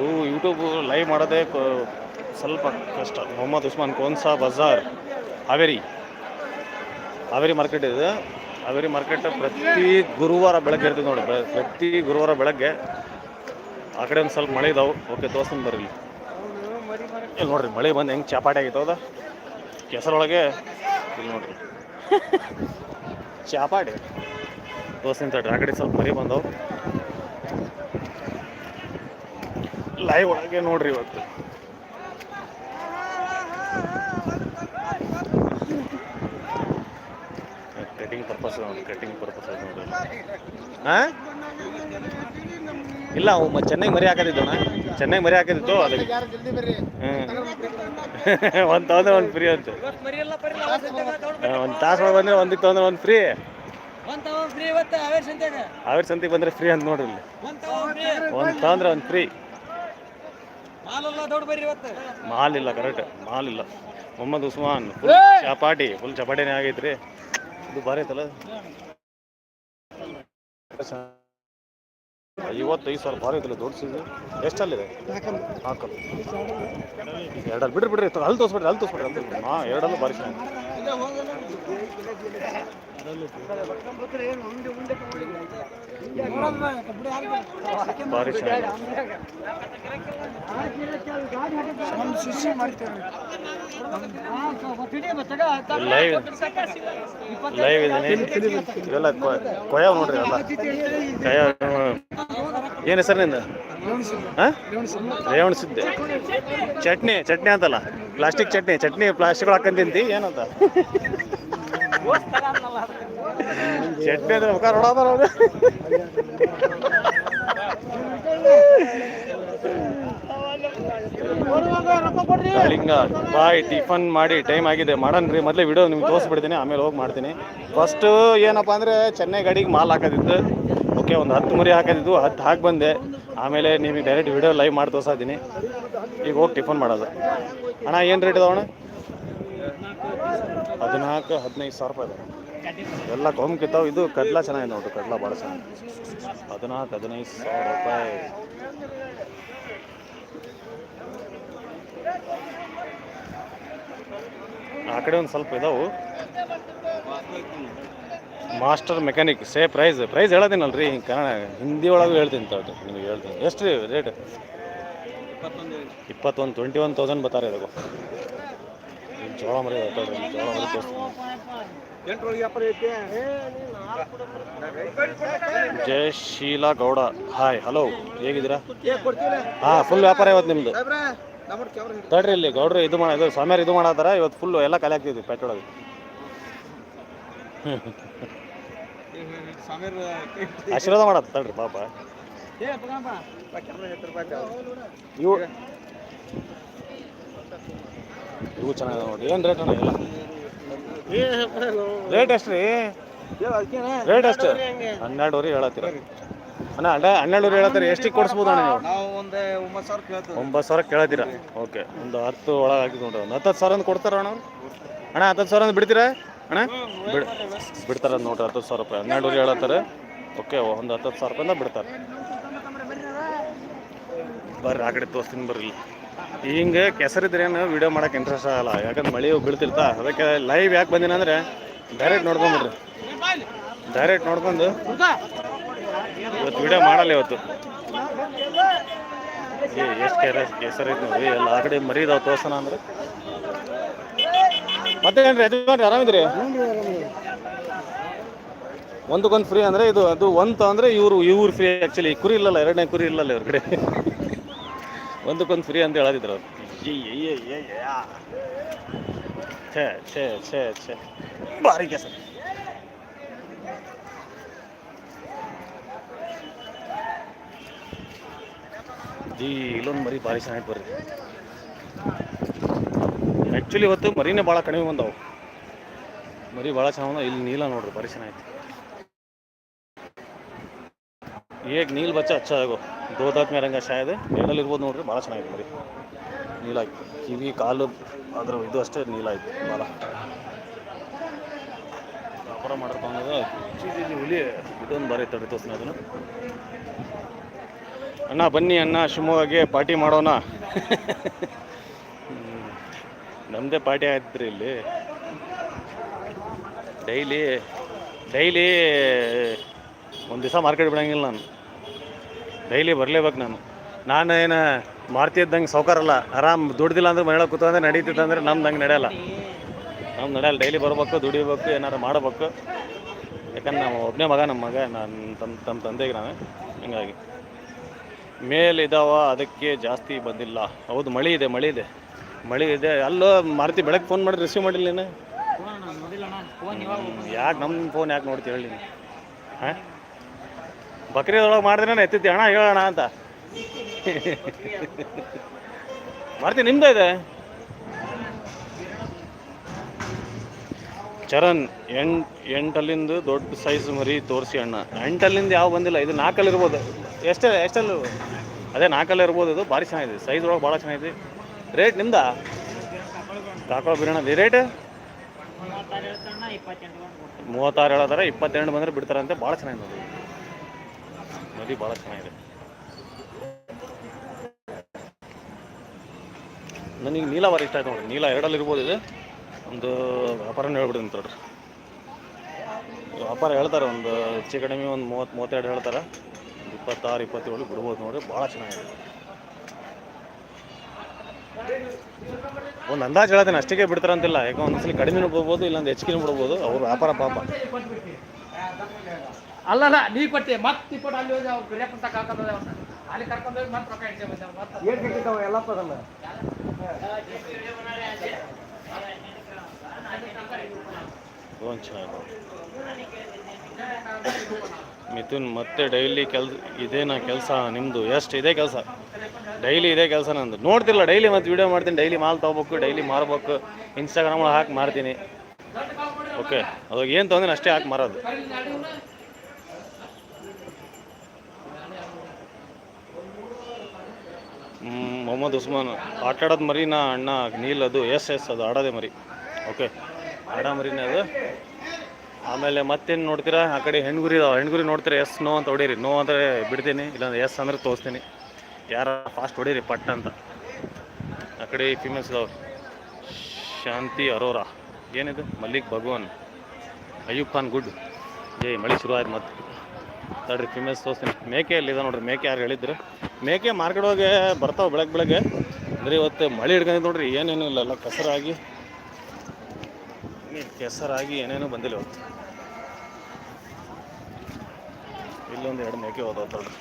ಇವು ಯೂಟ್ಯೂಬ್ ಲೈವ್ ಮಾಡೋದೇ ಸ್ವಲ್ಪ ಕಷ್ಟ. ಮೊಹಮ್ಮದ್ ಉಸ್ಮಾನ್ ಕೋನ್ಸಾ ಬಜಾರ್. ಹಾವೇರಿ. ಹಾವೇರಿ ಮಾರ್ಕೆಟ್ ಇದೆ. ಹಾವೇರಿ ಮಾರ್ಕೆಟ್ ಪ್ರತಿ ಗುರುವಾರ ಬೆಳಗ್ಗೆ ಇರ್ತದೆ ನೋಡಿ. ಪ್ರತಿ ಗುರುವಾರ ಬೆಳಗ್ಗೆ ಆ ಕಡೆ ಒಂದು ಸ್ವಲ್ಪ ಮಳೆ ಇದಾವೆ. ಓಕೆ ದೋಸ್ತನ ಬರಲಿ ಇಲ್ಲಿ. ಇಲ್ಲಿ ನೋಡ್ರಿ, ಮಳೆ ಬಂದು ಹೆಂಗೆ ಚಾಪಾಟಿ ಆಗಿತ್ತು ಹೌದಾ? ಕೆಸರೊಳಗೆ ಇಲ್ಲಿ ನೋಡ್ರಿ. ಚಾಪಾಟಿ. ದೋಸ್ತಿನ ತಡ್ರಿ, ಆ ಕಡೆ ಸ್ವಲ್ಪ ಮರಿ ಬಂದವು. ಲೈವ್ ಒಳಗೆ ನೋಡ್ರಿ ಇವತ್ತು. ಪರ್ಪಸ್ ನೋಡಿ ಕಟಿಂಗ್ ಪರ್ಪಸ್ ನೋಡ್ರಿ ಹಾಂ ಇಲ್ಲ ಅವು ಮ- ಚೆನ್ನಾಗಿ ಮರಿ ಹಾಕೋದಿದ್ದಣ್ಣ ಚೆನ್ನಾಗಿ ಮರಿ ಹಾಕದಿತ್ತು ಅದಕ್ಕೆ ಹ್ಞೂ ಒಂದು ತೊಗೊಂಡ್ರೆ ಒಂದು ಫ್ರೀ ಅಂತ. ಒಂದು ತಾಸು ಒಳಗೆ ಬಂದರೆ ಒಂದಕ್ಕೆ ತೊಗೊಂಡ್ರೆ ಒಂದು ಫ್ರೀ ಆವೇರ್ ಸಂತಿಗೆ ಬಂದರೆ ಫ್ರೀ ಅಂತ ನೋಡ್ರಿ ಇಲ್ಲಿ. ಒಂದು ತೊಗೊಂಡ್ರೆ ಒಂದು ಫ್ರೀ ಮಾಲ್ ಇಲ್ಲ ಕರೆಕ್ಟ್ ಮಾಲ್ ಇಲ್ಲ. ಮೊಹಮ್ಮದ್ ಉಸ್ಮಾನ್ ಫುಲ್ ಚಪಾಟಿ ಫುಲ್ ಚಪಾಟಿನೇ ಆಗೈತ್ರಿ. ಇದು ಭಾರಿ ಐತಲ್ಲ? ಐವತ್ತೈದು ಸಾವಿರ ಭಾರಿ ಐತಲ್ಲ ದೊಡ್ಡ ಸೀಸು ಎಷ್ಟಲ್ಲಿದೆ ಎರಡಲ್ಲಿ ಬಿಡ್ರಿ ಬಿಡ್ರಿ ಅಲ್ಲಿ ತೋರಿಸ್ಬಿಡ್ರಿ ಅಲ್ಲಿ ತೋರಿಸ್ಬಿಡ್ರಿ ಅಲ್ಲಿ ತೋರಿಸ್ಬಿಡ್ರಿ. ಹಾಂ ಎರಡಲ್ಲೂ ಭಾರಿ ಚೆನ್ನಾಗಿ ಲೈವ್ ಲೈವ್ ನೋಡ್ರಿ ಎಲ್ಲ. ಕಯ ಏನು ಹೆಸರು ನಿಂದ? ರೇವಣ ಸಿದ್ದೆ ಚಟ್ನಿ ಚಟ್ನಿ ಅಂತಲ್ಲ. ಪ್ಲಾಸ್ಟಿಕ್ ಚಟ್ನಿ ಚಟ್ನಿ ಪ್ಲಾಸ್ಟಿಕ್ ಹಾಕೊಂಡ್ ತಿಂತಿ, ಏನಂತ? ಚಟ್ನಿ ಅಂದ್ರೆ ಮುಖ ನೋಡೋದಾರ ಅವ್ರು ಬಾಯ್ ಟಿಫನ್ ಮಾಡಿ ಟೈಮ್ ಆಗಿದೆ. ಮಾಡನ್ರಿ ಮೊದಲೇ ವಿಡಿಯೋ ನಿಮ್ಗೆ ತೋರಿಸ್ಬಿಡ್ತೀನಿ, ಆಮೇಲೆ ಹೋಗಿ ಮಾಡ್ತೀನಿ. ಫಸ್ಟು ಏನಪ್ಪ ಅಂದರೆ ಚೆನ್ನೈ ಗಾಡಿಗೆ ಮಾಲ್ ಹಾಕೋದಿತ್ತು. ಓಕೆ, ಒಂದು ಹತ್ತು ಮರಿ ಹಾಕೋದಿದ್ದು ಹತ್ತು ಹಾಕಿ ಬಂದೆ. ಆಮೇಲೆ ನಿಮಗೆ ಡೈರೆಕ್ಟ್ ವಿಡಿಯೋ ಲೈವ್ ಮಾಡಿ ತೋರ್ಸಾತೀನಿ ಈಗ ಹೋಗಿ ಟಿಫನ್ ಮಾಡೋದು. ಅಣ್ಣ, ಏನು ರೇಟ್ ಇದಾವಣ್ಣ ಹದಿನಾಲ್ಕು, ಹದಿನೈದು ಸಾವಿರ ರೂಪಾಯಿ ಇದೆ. ಎಲ್ಲ ಕಿತ್ತಾವು. ಇದು ಕಡ್ಲ ಚೆನ್ನಾಗಿದೆ ನೋಡ್ರಿ, ಕಡ್ಲ ಭಾಳ ಚೆನ್ನಾಗಿ ಹದಿನಾಲ್ಕು, ಹದಿನೈದು ಸಾವಿರ ರೂಪಾಯಿ. ಆ ಕಡೆ ಒಂದು ಸ್ವಲ್ಪ ಇದಾವು. Master mechanic, say price price ಹೇಳೋದಿನಲ್ರಿ, ಹಿಂಗೆ ಕನ್ನಡ, ಹಿಂದಿ ಒಳಗೂ ಹೇಳ್ತೀನಿ ತಗೊಳ್ರಿ, ನಿಮಗೆ ಹೇಳ್ತೀನಿ. ಎಷ್ಟು ರೀ ರೇಟ್? ಇಪ್ಪತ್ತೊಂದು ಟ್ವೆಂಟಿ ಒನ್ ತೌಸಂಡ್ ಬರ್ತಾರೆ ಇದಕ್ಕೂ ಜೋಳ ಮರಿ ಜೋಳ ಮರಿ ತೋರಿಸ್ತೀನಿ. ಜಯ ಶೀಲಾ ಗೌಡ. ಹಾಯ್ ಹಲೋ ಹೇಗಿದ್ದೀರಾ? ಹಾಂ ಫುಲ್ ವ್ಯಾಪಾರ ಇವತ್ತು ನಿಮ್ಮದು ತಡ್ರಿ ಇಲ್ಲಿ ಗೌಡ್ರು ಇದು ಮಾಡ ಇದು ಸ್ವಾಮಿಯರು ಇದು ಮಾಡತ್ತಾರ ಇವತ್ತು ಫುಲ್ಲು ಎಲ್ಲ ಖಾಲಿ ಆಗ್ತಿದ್ವಿ ಪೆಟ್ರೋಲ್ ಆಶೀರ್ವಾದ ಮಾಡತ್ತ ತಡ್ರಿ ಪಾಪ. ಇವು ಇವು ಚೆನ್ನಾಗಿದೆ ನೋಡಿ ಏನು ರೇಟ್ ಅಣ್ಣ ಎಲ್ಲ ರೇಟ್ ಎಷ್ಟು ರೀ ರೇಟ್ ಎಷ್ಟು? ಹನ್ನೆರಡುವರೆ ಹೇಳತ್ತೀರ. ಅಣ್ಣ ಅಣ್ಣ ಹನ್ನೆರಡುವರೆ ಹೇಳತ್ತೀರ. ಎಷ್ಟಿಗೆ ಕೊಡಿಸ್ಬೋದು ಅಣ್ಣ ನೀವು? ಒಂಬತ್ತು ಸಾವಿರ ಕೇಳತ್ತೀರ ಓಕೆ ಒಂದು ಹತ್ತು ಒಳಗೆ ಹಾಕಿದ್ ನೋಡ್ರಿ ಒಂದು ಹತ್ತು ಸಾವಿರ ಅಂತ ಕೊಡ್ತಾರ ಅಣ್ಣ ಅಣ್ಣ ಹತ್ತು ಸಾವಿರ ಅಂತ ಬಿಡ್ತೀರಾ? ಅಣ್ಣ? ಬಿಡ್ ಬಿಡ್ತಾರ ನೋಡ್ರಿ ಹತ್ತು ಸಾವಿರ ರೂಪಾಯಿ. ಹನ್ನೆರಡುವರೆ ಹೇಳತ್ತಾರೆ. ಓಕೆ ಒಂದು ಹತ್ತು ಸಾವಿರ ರೂಪಾಯಿಂದ ಬಿಡ್ತಾರೆ. ಬರ್ರಿ ಆ ಕಡೆ ತೋರಿಸ್ತೀನಿ ಬರ್ರಿ. ಹಿಂಗೆ ಕೆಸರಿದ್ರೇನು ವಿಡಿಯೋ ಮಾಡೋಕೆ ಇಂಟ್ರೆಸ್ಟ್ ಆಗಲ್ಲ. ಯಾಕಂದ್ರೆ ಮಳೆ ಬೀಳ್ತಿರ್ತಾ ಅದಕ್ಕೆ ಲೈವ್ ಯಾಕೆ ಬಂದಿನ ಅಂದರೆ ಡೈರೆಕ್ಟ್ ನೋಡ್ಕೊಂಬಿಡ್ರಿ. ಡೈರೆಕ್ಟ್ ನೋಡ್ಕೊಂಡು ಇವತ್ತು ವಿಡಿಯೋ ಮಾಡಲ್ಲ ಇವತ್ತು. ಎಷ್ಟು ಕೆರ ಕೆಸರ್ ಐತೆ ನೋಡಿ ಎಲ್ಲ ಆ ಕಡೆ ಮರಿ ಇದಾವೆ ತೋರ್ಸೋಣ ಅಂದ್ರೆ. ಮತ್ತೆ ಏನ್ರಿ ಯಜಮಾನ್ರಿ, ಆರಾಮಿದ್ರಿ? ಒಂದಕ್ಕೊಂದು ಫ್ರೀ ಅಂದರೆ ಇದು ಅದು ಒಂದು ಅಂದರೆ ಇವರು ಇವ್ರು ಫ್ರೀ ಆ್ಯಕ್ಚುಲಿ ಕುರಿ ಇಲ್ಲಲ್ಲ, ಎರಡನೇ ಕುರಿ ಇಲ್ಲಲ್ಲ ಇವ್ರ ಕಡೆ. ಒಂದಕ್ಕೊಂದು ಫ್ರೀ ಅಂತ ಹೇಳದಿದ್ರು ಅವ್ರು. ಛೇ ಭಾರಿ ಜೀ, ಇಲ್ಲೊಂದು ಮರಿ ಭಾರಿ ಚೆನ್ನಾಗಿ ಬರ್ರಿ. ಆ್ಯಕ್ಚುಲಿ ಇವತ್ತು ಮರಿನೇ ಭಾಳ ಕಡಿಮೆ ಬಂದವು. ಮರಿ ಭಾಳ ಚೆನ್ನಾಗಿ ಇಲ್ಲಿ ನೀಲ ನೋಡ್ರಿ, ಭಾರಿ ಚೆನ್ನಾಗಿತ್ತು ಏಕ್ ನೀಲ್ ಬಚ್ಚ ಹಚ್ಚ ಆಗೋ ದೋ ದಾತ್ ಮೇರಂಗ ಶಾಯದ್ ನೀರಲ್ಲಿ ಇರ್ಬೋದು ನೋಡ್ರಿ ಭಾಳ ಚೆನ್ನಾಗಿದೆ ನೋಡಿ. ನೀಲ ಆಯ್ತು ಕಿವಿ ಕಾಲು ಅದ್ರ ಇದು ಅಷ್ಟೇ ನೀಲಾಯ್ತು ಭಾಳ. ವ್ಯಾಪಾರ ಚೀ ಹುಲಿ ಇದೊಂದು ಬಾರಿ ತಡೆ ತೋರಿಸ್ತೀನಿ ಅದನ್ನು. ಅಣ್ಣ ಬನ್ನಿ ಅಣ್ಣ ಶಿವಮೊಗ್ಗಗೆ ಪಾರ್ಟಿ ಮಾಡೋಣ. ನಮ್ಮದೇ ಪಾರ್ಟಿ ಆಯ್ತು ಇಲ್ಲಿ. ಡೈಲಿ ಡೈಲಿ ಒಂದು ದಿವಸ ಮಾರ್ಕೆಟ್ ಬಿಡೋಂಗಿಲ್ಲ ನಾನು. ಡೈಲಿ ಬರಲೇಬೇಕು ನಾನು. ನಾನು ಏನು ಮಾರ್ತಿ ಇದ್ದಂಗೆ ಸೌಕರಲ್ಲ ಆರಾಮ್ ದುಡ್ದಿಲ್ಲ ಅಂದ್ರೆ ಮನೆ ಕೂತ್ಕೊಂಡ್ರೆ ನಡೀತಿತ್ತು ಅಂದ್ರೆ ನಮ್ದು ಹಂಗೆ ನಡೆಯಲ್ಲ. ನಮ್ದು ನಡೆಯಲ್ಲ ಡೈಲಿ ಬರ್ಬೇಕು ದುಡಿಬೇಕು ಏನಾರು ಮಾಡಬೇಕು. ಯಾಕಂದ್ರೆ ನಮ್ಮ ಒಬ್ಬನೇ ಮಗ ನಮ್ಮ ಮಗ ನಾನು ತಮ್ಮ ತಮ್ಮ ತಂದೆಗೆ ನಾನು ಹಂಗಾಗಿ. ಮೇಲಿದಾವ ಅದಕ್ಕೆ ಜಾಸ್ತಿ ಬಂದಿಲ್ಲ. ಹೌದು ಮಳೆ ಇದೆ ಮಳೆ ಇದೆ. ಮಳೆ ಇದೆ ಅಲ್ಲೋ ಮಾರುತಿ ಬೆಳಗ್ಗೆ ಫೋನ್ ಮಾಡಿ ರಿಸೀವ್ ಮಾಡಿಲ್ಲ ನೀನು. ಯಾಕೆ ನಮ್ಮ ಫೋನ್ ಯಾಕೆ ನೋಡ್ತೀವಿ ಹೇಳಿ ನೀನು? ಹಾಂ? ಬಕ್ರೀದೊಳಗೆ ಮಾಡಿದ್ರೆ ಎತ್ತಿದ್ದೆ. ಅಣ್ಣ ಹೇಳೋಣ ಅಂತ. ಮಾಡ್ತೀನಿ, ನಿಮ್ದು ಇದೆ? ಚರಣ್, ಎಂಟ್, ಎಂಟಲ್ಲಿಂದು ದೊಡ್ಡ ಸೈಜ್ ಮರಿ ತೋರಿಸಿ ಅಣ್ಣ. ಎಂಟಲ್ಲಿಂದ ಯಾವ ಬಂದಿಲ್ಲ, ಇದು ನಾಲ್ಕಲ್ಲಿ ಇರ್ಬೋದು. ಎಷ್ಟೇ, ಎಷ್ಟಲ್ಲಿ? ಅದೇ ನಾಲ್ಕಲ್ಲಿ ಇರ್ಬೋದು ಇದು, ಭಾರಿ ಚೆನ್ನಾಗಿದೆ. ಸೈಜ್ ಒಳಗೆ ಭಾಳ ಚೆನ್ನಾಗಿದೆ. ರೇಟ್ ನಿಮ್ದ? ಕಾಕೋ ಬಿರಿಯಾನಿ ರೇಟ್ ಮೂವತ್ತಾರು ಹೇಳ್ತಾರೆ ಇಪ್ಪತ್ತೆರಡು ಬಂದರೆ ಬಿಡ್ತಾರಂತೆ. ಭಾಳ ಚೆನ್ನಾಗಿದೆ. ನದಿ ಭಾಳ ಚೆನ್ನಾಗಿದೆ. ನನಗೆ ನೀಲ ಭಾರಿ ಇಷ್ಟ ಆಯ್ತು ನೋಡ್ರಿ. ನೀಲ ಎರಡಲ್ಲಿ ಇರ್ಬೋದು ಇದು ಒಂದು ವ್ಯಾಪಾರನ ಹೇಳ್ಬಿಡ್ತೀನಿ ನೋಡ್ರಿ ವ್ಯಾಪಾರ ಹೇಳ್ತಾರೆ, ಒಂದು ಹೆಚ್ಚು ಕಡಿಮೆ ಒಂದು ಮೂವತ್ತು, ಮೂವತ್ತೆರಡು ಹೇಳ್ತಾರೆ. ಇಪ್ಪತ್ತಾರು, ಇಪ್ಪತ್ತೇಳು ಬಿಡ್ಬೋದು ನೋಡ್ರಿ. ಭಾಳ ಚೆನ್ನಾಗಿದೆ. ಒಂದು ಅಂದಾಜು ಹೇಳ್ತೀನಿ ಅಷ್ಟಕ್ಕೆ ಬಿಡ್ತಾರಂತಿಲ್ಲ. ಯಾಕೆ ಒಂದ್ಸಲ ಕಡಿಮೆನೂ ಬಿಡ್ಬೋದು ಇಲ್ಲೊಂದು ಹೆಚ್ಚಿಗೆ ಬಿಡ್ಬೋದು. ಅವ್ರ ವ್ಯಾಪಾರ ಪಾಪ. ಅಲ್ಲಲ್ಲ ನೀ ಕೊಟ್ಟಿ ಮತ್ತೆ ಕೊಟ್ಟು ಅಲ್ಲಿ ಹೋಗಿ ಅವ್ರು ಬಿರಿಯಪ್ಪ ಅಂತ ಕರ್ಕೊಂಡ್ ಅಲ್ಲಿ ಕರ್ಕೊಂಡು ಹೋಗಿ ಮತ್ತೆ ರೊಕ್ಕ ಬಂದೆ ಮತ್ತೆ ಎಲ್ಲ ಪದಲ್ಲ ಮಿಥುನ್ ಮತ್ತೆ ಡೈಲಿ ಕೆಲ್ಸ ಇದೇನಾ ಕೆಲಸ ನಿಮ್ಮದು ಎಷ್ಟು ಇದೇ ಕೆಲಸ? ಡೈಲಿ ಇದೇ ಕೆಲಸ ನಂದು. ನೋಡ್ತಿಲ್ಲ ಡೈಲಿ ಮತ್ತೆ ವಿಡಿಯೋ ಮಾಡ್ತೀನಿ ಡೈಲಿ ಮಾಲ್ ತೊಗೋಬೇಕು ಡೈಲಿ ಮಾರ್ಬೇಕು ಇನ್ಸ್ಟಾಗ್ರಾಮ್ ಹಾಕಿ ಮಾರ್ತೀನಿ. ಓಕೆ ಅದಾಗ ಏನು ತೊಂದ್ರೆ ಅಷ್ಟೇ ಹಾಕಿ ಮಾರೋದು. ಮೊಹಮ್ಮದ್ ಉಸ್ಮಾನ್. ಆಟಾಡೋದು ಮರಿ ನಾ ಅಣ್ಣ ನೀಲ್ ಅದು. ಎಸ್ ಎಸ್, ಅದು ಆಡೋದೆ ಮರಿ. ಓಕೆ. ಆಡ ಮರಿನೇ ಅದು. ಆಮೇಲೆ ಮತ್ತೇನು ನೋಡ್ತೀರಾ? ಆ ಕಡೆ ಹೆಣ್ಗುರಿ ಹೆಣ್ಗುರಿ ನೋಡ್ತೀರಾ? ಎಸ್, ನೋ ಅಂತ ಹೊಡೀರಿ. ನೋ ಅಂದರೆ ಬಿಡ್ತೀನಿ. ಇಲ್ಲಾಂದ್ರೆ ಎಸ್ ಅಂದ್ರೆ ತೋರಿಸ್ತೀನಿ. ಯಾರ ಫಾಸ್ಟ್ ಹೊಡೀರಿ? ಪಟ್ ಅಂತ. ಆ ಕಡೆ ಫೇಮಸ್ ಇದಾವೆ. ಶಾಂತಿ ಅರೋರಾ. ಏನಿದು? ಮಲ್ಲಿಕ್ ಭಗವಾನ್. ಅಯ್ಯೂಬ್ ಖಾನ್ ಗುಡ್. ಏಯ್, ಮಳೆ ಶುರು ಆಯ್ತು ಮತ್ತೆ ತಡ್ರಿ ಫೇಮಸ್ ತೋರಿಸ್ತೀನಿ. ಮೇಕೆ ಎಲ್ಲಿದೆ ನೋಡ್ರಿ? ಮೇಕೆ ಯಾರು ಹೇಳಿದ್ರು? ಮೇಕೆ ಮಾರ್ಕೆಟ್ ಹೋಗಿ ಬರ್ತಾವೆ ಬೆಳಗ್ಗೆ ಬೆಳಗ್ಗೆ. ಅಂದರೆ ಇವತ್ತು ಮಳೆ ಹಿಡ್ಕೊಂಡಿದ್ದು ನೋಡ್ರಿ, ಏನೇನು ಇಲ್ಲ, ಎಲ್ಲ ಕೆಸರಾಗಿ. ಕೆಸರಾಗಿ ಏನೇನು ಬಂದಿಲ್ಲ ಇವತ್ತು. ಇಲ್ಲೊಂದು ಎರಡು ಮೇಕೆ ಹೋದ ನೋಡ್ರಿ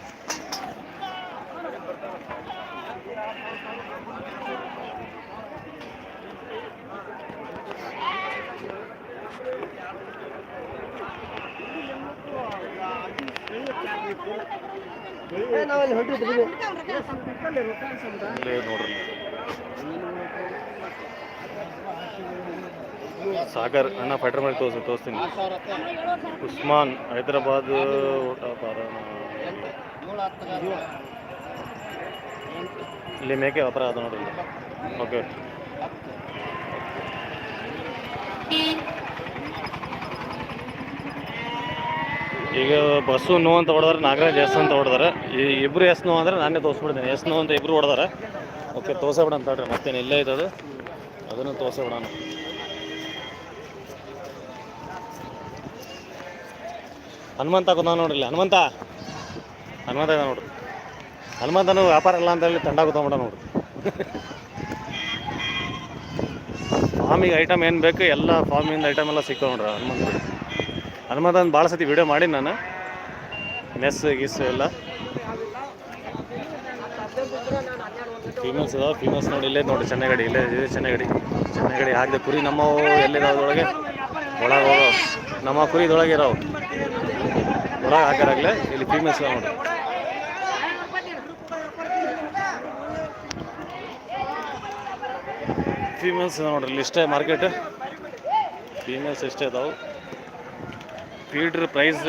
ಸಾಗರ್ ಅಣ್ಣ ಫೈಟರ್ ಮಾಡಿ ತೋರಿಸಿ ತೋರಿಸ್ತೀನಿ. ಉಸ್ಮಾನ್ ಹೈದರಾಬಾದ್ ಇಲ್ಲಿ ಮೇಕೆ ವ್ಯಾಪಾರ ಅದ ನೋಡ್ರಿ ಓಕೆ ಈಗ ಬಸ್ಸು ನೋ ಅಂತ ಹೊಡೆದ್ರೆ, ನಾಗರಾಜ್ ಎಸ್ ಅಂತ ಹೊಡೆದಾರೆ. ಈ ಇಬ್ರು ಎಸ್ ನೋ ಅಂದ್ರೆ ನಾನೇ ತೋರಿಸ್ಬಿಡ್ತೀನಿ. ಎಸ್ ನೋ ಅಂತ ಇಬ್ರು ಹೊಡೆದಾರೆ. ಓಕೆ ತೋರ್ಸಬಿಡ ಅಂತ ಹೇಳ್ರಿ ಮತ್ತೇನು ಇಲ್ಲೇ ಐತದು ಅದನ್ನು ತೋರ್ಸಬಿಡೋಣ. ಹನುಮಂತ ಕುಂದ ನೋಡ್ರಿ, ಹನುಮಂತ. ಹನುಮಂತ ಇದೆ ನೋಡ್ರಿ. ಹನುಮಂತನು ವ್ಯಾಪಾರ ಇಲ್ಲ ಅಂತ ಹೇಳಿ ತಂಡ ಕೂತ್ಕೊಂಬಿಡ ನೋಡ್ರಿ. ಫಾರ್ಮಿಗೆ ಐಟಮ್ ಏನು ಬೇಕು, ಎಲ್ಲ ಫಾರ್ಮಿಂದ ಐಟಮ್ ಎಲ್ಲ ಸಿಗ್ತಾವೆ ನೋಡ್ರಿ ಹನುಮಂತ ಹನುಮದನ್ ಭಾಳ ಸತಿ ವಿಡಿಯೋ ಮಾಡಿ ನಾನು. ನೆಸ್ ಗಿಸ್ ಎಲ್ಲ. ಫೀಮೇಲ್ಸ್ ಇದಾವೆ ಫೀಮೇಲ್ಸ್ ನೋಡಿ ಇಲ್ಲೇ ನೋಡಿ, ಚೆನ್ನಾಗಡಿ, ಇಲ್ಲೇ ಇದೆ ಚೆನ್ನಾಗಡಿ. ಚೆನ್ನಾಗಡಿ ಹಾಕಿದೆ ಕುರಿ ನಮ್ಮ ಎಲ್ಲಿರೋದ್ರೊಳಗೆ? ಒಳಗೆ ಹೋಗೋ ನಮ್ಮ ಕುರಿ ಇದೊಳಗೆ ಇರೋ ಒಳಗೆ ಹಾಕಾರಾಗಲೇ ಇಲ್ಲಿ ಫೀಮೇಲ್ಸ್ ನೋಡಿ. ಫೀಮೇಲ್ಸ್ ನೋಡ್ರಿ, ಇಲ್ಲಿ ಇಷ್ಟೇ ಮಾರ್ಕೆಟ್ ಫೀಮೇಲ್ಸ್ ಇಷ್ಟೇ ಇದಾವೆ फीडर प्राइस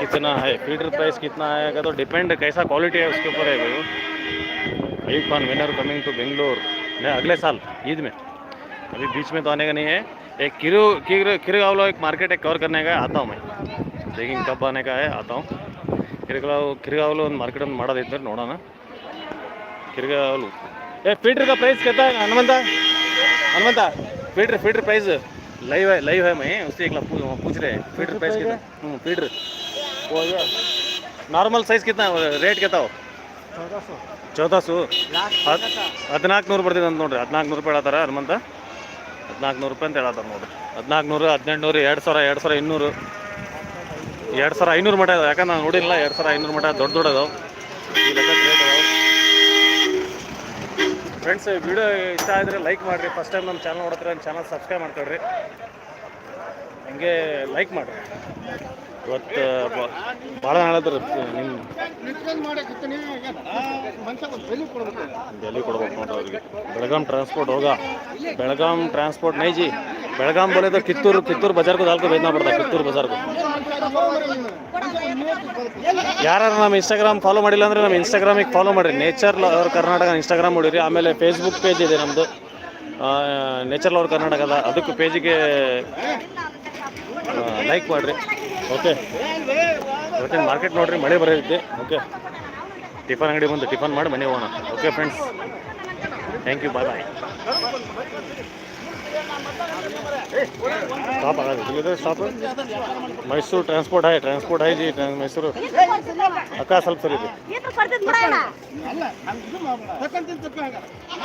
कितना है फीडर प्राइस कितना आएगा तो डिपेंड कैसा क्वालिटी है उसके ऊपर है भाई Ayub Khan winner coming to Bangalore नहीं अगले साल ईद में अभी बीच में तो आने का नहीं है एक किरु किर किरगावलो एक मार्केट एक कवर करने का आता हूँ मैं लेकिन कब आने का है आता हूँ किरगाव किरगावलो ಒಂದು ಮಾರ್ಕೆಟ್ ಒಂದು ಮಾಡೋದೈತೆ ನೋಡೋಣ ಕಿರ್ಗಾವಲು ಏ ಫೀಡ್ರ್ का प्राइस कहता है Hanumanta Hanumanta feeder feeder price live है लाइव है मैं उससे एक लाख पू- पूछ रहे फीडर प्राइस कितना हम्म फीडर नार्मल साइज कितना ರೇಟ್ कितना हो ಚೌದಾ ಸು ಹದಿನಾಲ್ಕು ನೂರು ಬರ್ತಿದೆ ಅಂತ ನೋಡ್ರಿ ಹದಿನಾಲ್ಕು ನೂರು ರೂಪಾಯಿ ಹೇಳತ್ತಾರ ಹನುಮಂತ ಹದಿನಾಲ್ಕು ನೂರು ರೂಪಾಯಿ ಅಂತ ಹೇಳತ್ತಾರ ನೋಡ್ರಿ ಹದಿನಾಲ್ಕು ನೂರು ಹದಿನೆಂಟು ನೂರು ಎರಡು ಸಾವಿರ ಎರಡು ಸಾವಿರ ಇನ್ನೂರು ಎರಡು ಸಾವಿರ ಐನೂರು ಮಟ ಇದಾವೆ ಯಾಕಂದ್ರೆ ನಾನು ನೋಡಿಲ್ಲ ಎರಡು ಸಾವಿರ ಐನೂರು ಮಟ ದೊಡ್ಡ ದೊಡ್ಡ ಫ್ರೆಂಡ್ಸ್ ವಿಡಿಯೋ ಇಷ್ಟ ಆದರೆ ಲೈಕ್ ಮಾಡಿರಿ. ಫಸ್ಟ್ ಟೈಮ್ ನಮ್ಮ ಚಾನಲ್ ನೋಡಿದ್ರೆ ನಮ್ಮ ಚಾನಲ್ ಸಬ್ಸ್ಕ್ರೈಬ್ ಮಾಡ್ಕೊಳ್ರಿ. ಹಂಗೆ ಲೈಕ್ ಮಾಡಿರಿ. ಇವತ್ತು ಭಾಳ ಹೇಳಿದ್ರೆ ನಿಮ್ಮ ಕೊಡ್ಬೇಕು ನೋಡ್ರಿ ಅವ್ರಿಗೆ ಬೆಳಗಾಂ ಟ್ರಾನ್ಸ್ಪೋರ್ಟ್ ಹೋಗ. ಬೆಳಗಾಂ ಟ್ರಾನ್ಸ್ಪೋರ್ಟ್ ನೈಜಿ. ಬೆಳಗಾಂ बोले तो कित्तूर कित्तूर बाजार को डाल के भेजना पड़ता है कित्तूर बाजार को ಯಾರು ನಮ್ಮ ಇನ್ಸ್ಟಾಗ್ರಾಮ್ ಫಾಲೋ ಮಾಡಿಲ್ಲ ಅಂದರೆ ನಮ್ಮ ಇನ್ಸ್ಟಾಗ್ರಾಮಿಗೆ ಫಾಲೋ ಮಾಡಿರಿ ನೇಚರ್ ಲವರ್ ಕರ್ನಾಟಕ ಇನ್ಸ್ಟಾಗ್ರಾಮ್ ನೋಡಿರಿ ಆಮೇಲೆ ಫೇಸ್ಬುಕ್ ಪೇಜ್ ಇದೆ ನಮ್ಮದು ನೇಚರ್ ಲವರ್ ಕರ್ನಾಟಕದ ಅದಕ್ಕೆ ಪೇಜಿಗೆ ಲೈಕ್ ಮಾಡಿರಿ ಓಕೆ ಇವತ್ತಿನ ಮಾರ್ಕೆಟ್ ನೋಡ್ರಿ ಮಳೆ ಬರೋದಿದೆ ಓಕೆ ಟಿಫನ್ ಅಂಗಡಿ ಬಂದು ಟಿಫನ್ ಮಾಡಿ ಮನೆ ಹೋಗೋಣ okay friends thank you bye bye stop ಆಗೋದು ಇಲ್ಲಿದ್ರೆ stop Mysuru transport hi transport hi ji Mysuru ಅಕ್ಕ ಸ್ವಲ್ಪ ಸರಿ